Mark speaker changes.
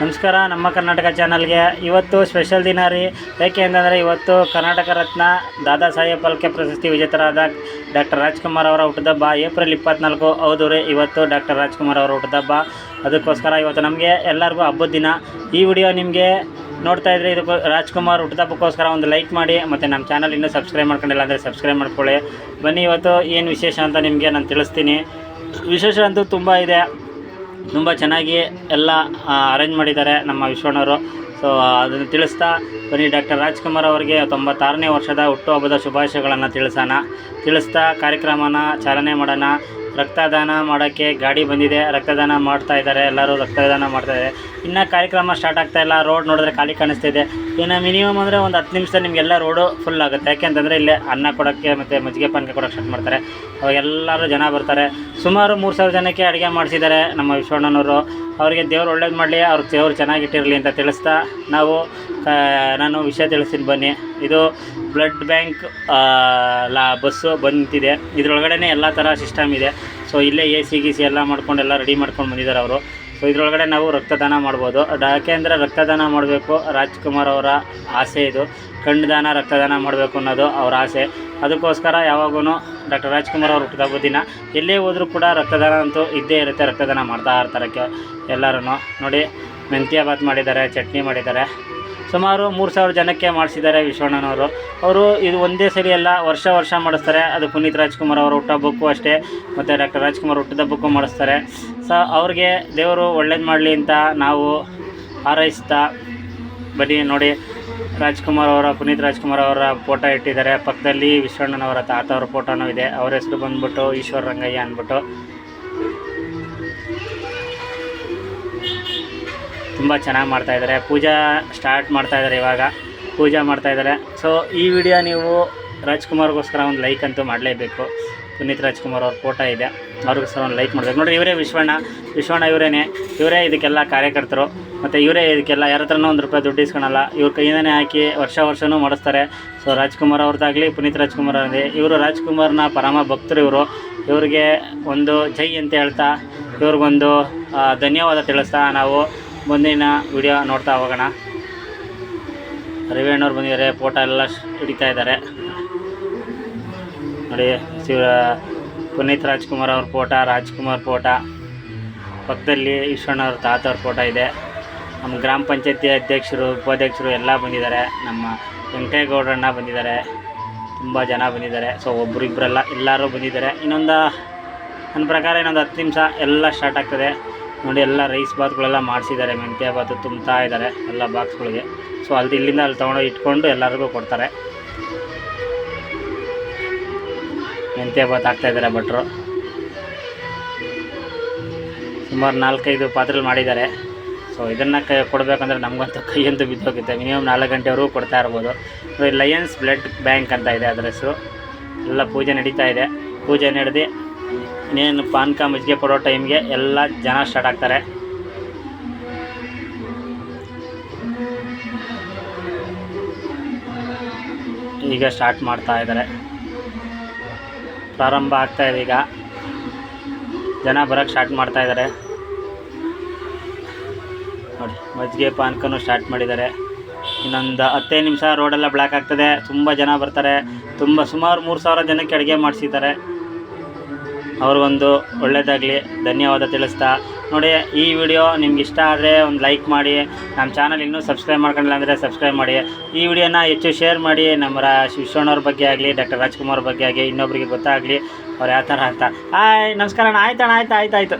Speaker 1: ನಮಸ್ಕಾರ, ನಮ್ಮ ಕರ್ನಾಟಕ ಚಾನಲ್ಗೆ ಇವತ್ತು ಸ್ಪೆಷಲ್ ದಿನ ರೀ. ಯಾಕೆ ಅಂತಂದರೆ ಇವತ್ತು ಕರ್ನಾಟಕ ರತ್ನ ದಾದಾ ಸಾಹೇಬ್ ಫಾಲ್ಕೆ ಪ್ರಶಸ್ತಿ ವಿಜೇತರಾದ ಡಾಕ್ಟರ್ ರಾಜ್ಕುಮಾರ್ ಅವರ ಹುಟ್ಟುಹಬ್ಬ ಏಪ್ರಿಲ್ ಇಪ್ಪತ್ನಾಲ್ಕು. ಹೌದು ರೀ, ಇವತ್ತು ಡಾಕ್ಟರ್ ರಾಜ್ಕುಮಾರ್ ಅವರ ಹುಟ್ಟುಹಬ್ಬ ಅದಕ್ಕೋಸ್ಕರ ಇವತ್ತು ನಮಗೆ ಎಲ್ಲರಿಗೂ ಹಬ್ಬದ ದಿನ. ಈ ವಿಡಿಯೋ ನಿಮಗೆ ನೋಡ್ತಾ ಇದ್ರೆ ಇದು ರಾಜ್ಕುಮಾರ್ ಹುಟ್ಟುಹಬ್ಬಕ್ಕೋಸ್ಕರ ಒಂದು ಲೈಕ್ ಮಾಡಿ, ಮತ್ತು ನಮ್ಮ ಚಾನಲ್ ಇನ್ನೂ ಸಬ್ಸ್ಕ್ರೈಬ್ ಮಾಡ್ಕೊಂಡಿಲ್ಲ ಅಂದರೆ ಸಬ್ಸ್ಕ್ರೈಬ್ ಮಾಡ್ಕೊಳ್ಳಿ. ಬನ್ನಿ, ಇವತ್ತು ಏನು ವಿಶೇಷ ಅಂತ ನಿಮಗೆ ನಾನು ತಿಳಿಸ್ತೀನಿ. ವಿಶೇಷ ಅಂತೂ ತುಂಬ ಇದೆ. ತುಂಬ ಚೆನ್ನಾಗಿ ಎಲ್ಲ ಅರೇಂಜ್ ಮಾಡಿದ್ದಾರೆ ನಮ್ಮ ವಿಶ್ವಣ್ಣವರು. ಸೊ ಅದನ್ನು ತಿಳಿಸ್ತಾ ಬನ್ನಿ ಡಾಕ್ಟರ್ ರಾಜ್ಕುಮಾರ್ ಅವರಿಗೆ ತೊಂಬತ್ತಾರನೇ ವರ್ಷದ ಹುಟ್ಟುಹಬ್ಬದ ಶುಭಾಶಯಗಳನ್ನು ತಿಳಿಸೋಣ. ತಿಳಿಸ್ತಾ ಕಾರ್ಯಕ್ರಮನ ಚಾಲನೆ ಮಾಡೋಣ. ರಕ್ತದಾನ ಮಾಡೋಕ್ಕೆ ಗಾಡಿ ಬಂದಿದೆ, ರಕ್ತದಾನ ಮಾಡ್ತಾ ಇದ್ದಾರೆ, ಎಲ್ಲರೂ ರಕ್ತದಾನ ಮಾಡ್ತಾ ಇದ್ದಾರೆ. ಇನ್ನು ಕಾರ್ಯಕ್ರಮ ಸ್ಟಾರ್ಟ್ ಆಗ್ತಾ ಇಲ್ಲ ರೋಡ್ ನೋಡಿದ್ರೆ ಖಾಲಿ ಕಾಣಿಸ್ತಾ ಇದೆ. ಇನ್ನು ಮಿನಿಮಮ್ ಅಂದರೆ ಒಂದು ಹತ್ತು ನಿಮಿಷ ನಿಮಗೆಲ್ಲ ರೋಡು ಫುಲ್ ಆಗುತ್ತೆ. ಯಾಕೆಂತಂದರೆ ಇಲ್ಲೇ ಅನ್ನ ಕೊಡೋಕ್ಕೆ ಮತ್ತು ಮಜ್ಜಿಗೆ ಪಾನಕ ಕೊಡೋಕ್ಕೆ ಸ್ಟಾರ್ಟ್ ಮಾಡ್ತಾರೆ. ಅವಾಗ ಎಲ್ಲರೂ ಜನ ಬರ್ತಾರೆ. ಸುಮಾರು ಮೂರು ಸಾವಿರ ಜನಕ್ಕೆ ಅಡುಗೆ ಮಾಡಿಸಿದ್ದಾರೆ ನಮ್ಮ ವಿಶ್ವಣ್ಣನವರು. ಅವರಿಗೆ ದೇವ್ರು ಒಳ್ಳೇದು ಮಾಡಲಿ, ಅವ್ರ ದೇವ್ರು ಚೆನ್ನಾಗಿಟ್ಟಿರಲಿ ಅಂತ ತಿಳಿಸ್ತಾ ನಾವು ನಾನು ವಿಷಯ ತಿಳಿಸ್ತೀನಿ ಬನ್ನಿ. ಇದು ಬ್ಲಡ್ ಬ್ಯಾಂಕ್ ಲಾ ಬಸ್ಸು ಬಂದಿದೆ. ಇದರೊಳಗಡೆ ಎಲ್ಲ ಥರ ಸಿಸ್ಟಮ್ ಇದೆ. ಸೊ ಇಲ್ಲೇ ಎ ಸಿ, ಗಿ ಸಿ ಎಲ್ಲ ಮಾಡ್ಕೊಂಡು ಎಲ್ಲ ರೆಡಿ ಮಾಡ್ಕೊಂಡು ಬಂದಿದ್ದಾರೆ ಅವರು. ಸೊ ಇದರೊಳಗಡೆ ನಾವು ರಕ್ತದಾನ ಮಾಡ್ಬೋದು. ಯಾಕೆ ಅಂದರೆ ರಕ್ತದಾನ ಮಾಡಬೇಕು ರಾಜ್ಕುಮಾರ್ ಅವರ ಆಸೆ ಇದು. ಕಣ್ಣು ದಾನ ರಕ್ತದಾನ ಮಾಡಬೇಕು ಅನ್ನೋದು ಅವರ ಆಸೆ. ಅದಕ್ಕೋಸ್ಕರ ಯಾವಾಗೂ ಡಾಕ್ಟರ್ ರಾಜ್ಕುಮಾರ್ ಅವರು ಹುಟ್ಟಿದ ದಿನ ಎಲ್ಲೇ ಹೋದರೂ ಕೂಡ ರಕ್ತದಾನ ಅಂತೂ ಇದ್ದೇ ಇರುತ್ತೆ, ರಕ್ತದಾನ ಮಾಡ್ತಾ ಇರ್ತಾರೆ ಎಲ್ಲರೂ ನೋಡಿ, ಮೆಂತ್ಯ ಬಾತ್ ಮಾಡಿದ್ದಾರೆ, ಚಟ್ನಿ ಮಾಡಿದ್ದಾರೆ. ಸುಮಾರು ಮೂರು ಸಾವಿರ ಜನಕ್ಕೆ ಮಾಡಿಸಿದ್ದಾರೆ ವಿಶ್ವಣ್ಣನವರು. ಅವರು ಇದು ಒಂದೇ ಸರಿ ಎಲ್ಲ ವರ್ಷ ವರ್ಷ ಮಾಡಿಸ್ತಾರೆ. ಅದು ಪುನೀತ್ ರಾಜ್ಕುಮಾರ್ ಅವರ ಬುಕ್ಕು ಅಷ್ಟೇ. ಮತ್ತು ಡಾಕ್ಟರ್ ರಾಜ್ಕುಮಾರ್ ಹುಟ್ಟುಹಬ್ಬಕ್ಕೂ ಮಾಡಿಸ್ತಾರೆ. ಸೊ, ಅವ್ರಿಗೆ ದೇವರು ಒಳ್ಳೇದು ಮಾಡಲಿ ಅಂತ ನಾವು ಹಾರೈಸ್ತಾ ಬನ್ನಿ ನೋಡಿ. ರಾಜ್ಕುಮಾರ್ ಅವರ, ಪುನೀತ್ ರಾಜ್ಕುಮಾರ್ ಅವರ ಫೋಟೋ ಇಟ್ಟಿದ್ದಾರೆ. ಪಕ್ಕದಲ್ಲಿ ವಿಶ್ವಣ್ಣನವರ ತಾತ ಅವರ ಫೋಟೋನೂ ಇದೆ. ಅವರ ಹೆಸರು ಬಂದ್ಬಿಟ್ಟು ಈಶ್ವರ ರಂಗಯ್ಯ ಅಂದ್ಬಿಟ್ಟು. ತುಂಬ ಚೆನ್ನಾಗಿ ಮಾಡ್ತಾ ಇದ್ದಾರೆ. ಪೂಜಾ ಸ್ಟಾರ್ಟ್ ಮಾಡ್ತಾ ಇದ್ದಾರೆ ಇವಾಗ. ಪೂಜೆ ಮಾಡ್ತಾ ಇದ್ದಾರೆ. ಸೊ ಈ ವಿಡಿಯೋ ನೀವು ರಾಜ್ಕುಮಾರ್ಗೋಸ್ಕರ ಒಂದು ಲೈಕ್ ಅಂತೂ ಮಾಡಲೇಬೇಕು. ಪುನೀತ್ ರಾಜ್ಕುಮಾರ್ ಅವ್ರ ಫೋಟೋ ಇದೆ. ಅವ್ರಿಗೋಸ್ಕರ ಒಂದು ಲೈಕ್ ಮಾಡಬೇಕು. ನೋಡಿರಿ, ಇವರೇ ವಿಶ್ವಣ್ಣ. ವಿಶ್ವಣ್ಣ ಇವರೇನೆ. ಇವರೇ ಇದಕ್ಕೆಲ್ಲ ಕಾರ್ಯಕರ್ತರು. ಮತ್ತು ಇವರೇ ಇದಕ್ಕೆಲ್ಲ ಯಾರ ಹತ್ರನೂ ಒಂದು ರೂಪಾಯಿ ದುಡ್ಡು ಇಸ್ಕೊಳಲ್ಲ. ಇವ್ರ ಕೈಯಿಂದನೇ ಹಾಕಿ ವರ್ಷ ವರ್ಷವೂ ಮಾಡಿಸ್ತಾರೆ. ಸೊ ರಾಜ್ಕುಮಾರ್ ಅವ್ರದ್ದಾಗಲಿ, ಪುನೀತ್ ರಾಜ್ಕುಮಾರ್ ಆಗಲಿ ಇವರು ರಾಜ್ಕುಮಾರ್ನ ಪರಮ ಭಕ್ತರು ಇವರು. ಇವರಿಗೆ ಒಂದು ಜೈ ಅಂತ ಹೇಳ್ತಾ, ಇವ್ರಿಗೊಂದು ಧನ್ಯವಾದ ತಿಳಿಸ್ತಾ ನಾವು ಮುಂದಿನ ವಿಡಿಯೋ ನೋಡ್ತಾ ಹೋಗೋಣ. ರವಿಯಣ್ಣವ್ರು ಬಂದಿದ್ದಾರೆ, ಫೋಟೋ ಎಲ್ಲ ಹಿಡಿತಾ ಇದ್ದಾರೆ. ನೋಡಿ, ಶಿವ, ಪುನೀತ್ ರಾಜ್ಕುಮಾರ್ ಅವ್ರ ಫೋಟೋ, ರಾಜ್ಕುಮಾರ್ ಫೋಟೋ. ಪಕ್ಕದಲ್ಲಿ ಈಶ್ವಣ್ಣವ್ರ ತಾತವ್ರ ಫೋಟೋ ಇದೆ. ನಮ್ಮ ಗ್ರಾಮ ಪಂಚಾಯತಿ ಅಧ್ಯಕ್ಷರು, ಉಪಾಧ್ಯಕ್ಷರು ಎಲ್ಲ ಬಂದಿದ್ದಾರೆ. ನಮ್ಮ ವೆಂಕಟೇಗೌಡರಣ್ಣ ಬಂದಿದ್ದಾರೆ. ತುಂಬ ಜನ ಬಂದಿದ್ದಾರೆ. ಸೊ ಒಬ್ಬರಿಬ್ಬರೆಲ್ಲ ಎಲ್ಲರೂ ಬಂದಿದ್ದಾರೆ. ಇನ್ನೊಂದು, ನನ್ನ ಪ್ರಕಾರ ಇನ್ನೊಂದು ಹತ್ತು ನಿಮಿಷ ಎಲ್ಲ ಸ್ಟಾರ್ಟ್ ಆಗ್ತದೆ. ನೋಡಿ ಎಲ್ಲ ರೈಸ್ ಬಾತ್ಗಳೆಲ್ಲ ಮಾಡಿಸಿದ್ದಾರೆ, ಮೆಂತ್ಯ ಬಾತು ತುಂಬ್ತಾ ಇದ್ದಾರೆ ಎಲ್ಲ ಬಾಕ್ಸ್ಗಳಿಗೆ. ಸೊ ಅಲ್ಲಿ ಇಲ್ಲಿಂದ ಅಲ್ಲಿ ತೊಗೊಂಡೋಗಿ ಇಟ್ಕೊಂಡು ಎಲ್ಲರಿಗೂ ಕೊಡ್ತಾರೆ. ಮೆಂತ್ಯ ಬಾತ್ ಹಾಕ್ತಾ ಇದ್ದಾರೆ ಭಟ್ರು. ಸುಮಾರು ನಾಲ್ಕೈದು ಪಾತ್ರೆಗಳು ಮಾಡಿದ್ದಾರೆ. ಸೊ ಇದನ್ನು ಕೈ, ಕೊಡಬೇಕಂದ್ರೆ ನಮಗಂತೂ ಕೈಯಂತೂ ಬಿದ್ದೋಗುತ್ತೆ. ಮಿನಿಮಮ್ ನಾಲ್ಕು ಗಂಟೆವರೆಗೂ ಕೊಡ್ತಾ ಇರ್ಬೋದು. ಲಯನ್ಸ್ ಬ್ಲಡ್ ಬ್ಯಾಂಕ್ ಅಂತ ಇದೆ ಅದರ ಹೆಸರು ಎಲ್ಲ ಪೂಜೆ ನಡೀತಾ ಇದೆ. ಪೂಜೆ ನಡೆದು ಇನ್ನೇನು ಪಾನಕ ಮಜ್ಜಿಗೆ ಕೊಡೋ ಟೈಮ್ಗೆ ಎಲ್ಲ ಜನ ಸ್ಟಾರ್ಟ್ ಆಗ್ತಾರೆ. ಈಗ ಸ್ಟಾರ್ಟ್ ಮಾಡ್ತಾ ಇದ್ದಾರೆ. ಪ್ರಾರಂಭ ಆಗ್ತಾ ಇದೆ ಈಗ. ಜನ ಬರೋಕ್ಕೆ ಸ್ಟಾರ್ಟ್ ಮಾಡ್ತಾ ಇದ್ದಾರೆ. ನೋಡಿ, ಮಜ್ಜಿಗೆ ಪಾನಕನೂ ಸ್ಟಾರ್ಟ್ ಮಾಡಿದ್ದಾರೆ. ಇನ್ನೊಂದು ಹತ್ತೇ ನಿಮಿಷ ರೋಡೆಲ್ಲ ಬ್ಲ್ಯಾಕ್ ಆಗ್ತದೆ. ತುಂಬ ಜನ ಬರ್ತಾರೆ. ತುಂಬ ಸುಮಾರು ಮೂರು ಸಾವಿರ ಜನಕ್ಕೆ ಅಡುಗೆ ಮಾಡಿಸಿದ್ದಾರೆ. ಅವ್ರಿಗೊಂದು ಒಳ್ಳೆಯದಾಗಲಿ ಧನ್ಯವಾದ ತಿಳಿಸ್ತಾ. ನೋಡಿ, ಈ ವಿಡಿಯೋ ನಿಮ್ಗೆ ಇಷ್ಟ ಆದರೆ ಒಂದು ಲೈಕ್ ಮಾಡಿ, ನಮ್ಮ ಚಾನಲ್ ಇನ್ನೂ ಸಬ್ಸ್ಕ್ರೈಬ್ ಮಾಡ್ಕೊಂಡಿಲ್ಲ ಅಂದರೆ ಸಬ್ಸ್ಕ್ರೈಬ್ ಮಾಡಿ. ಈ ವಿಡಿಯೋನ ಹೆಚ್ಚು ಶೇರ್ ಮಾಡಿ, ನಮ್ಮ ರಾ ಬಗ್ಗೆ ಆಗಲಿ, ಡಾಕ್ಟರ್ ರಾಜ್ಕುಮಾರ್ ಬಗ್ಗೆ ಆಗಲಿ, ಇನ್ನೊಬ್ರಿಗೆ ಗೊತ್ತಾಗಲಿ, ಅವ್ರು ಯಾವ ಥರ ಅಂತ. ಆಯ್ ನಮಸ್ಕಾರ ಆಯ್ತಣ್ಣ, ಆಯ್ತು ಆಯ್ತು, ಆಯಿತು.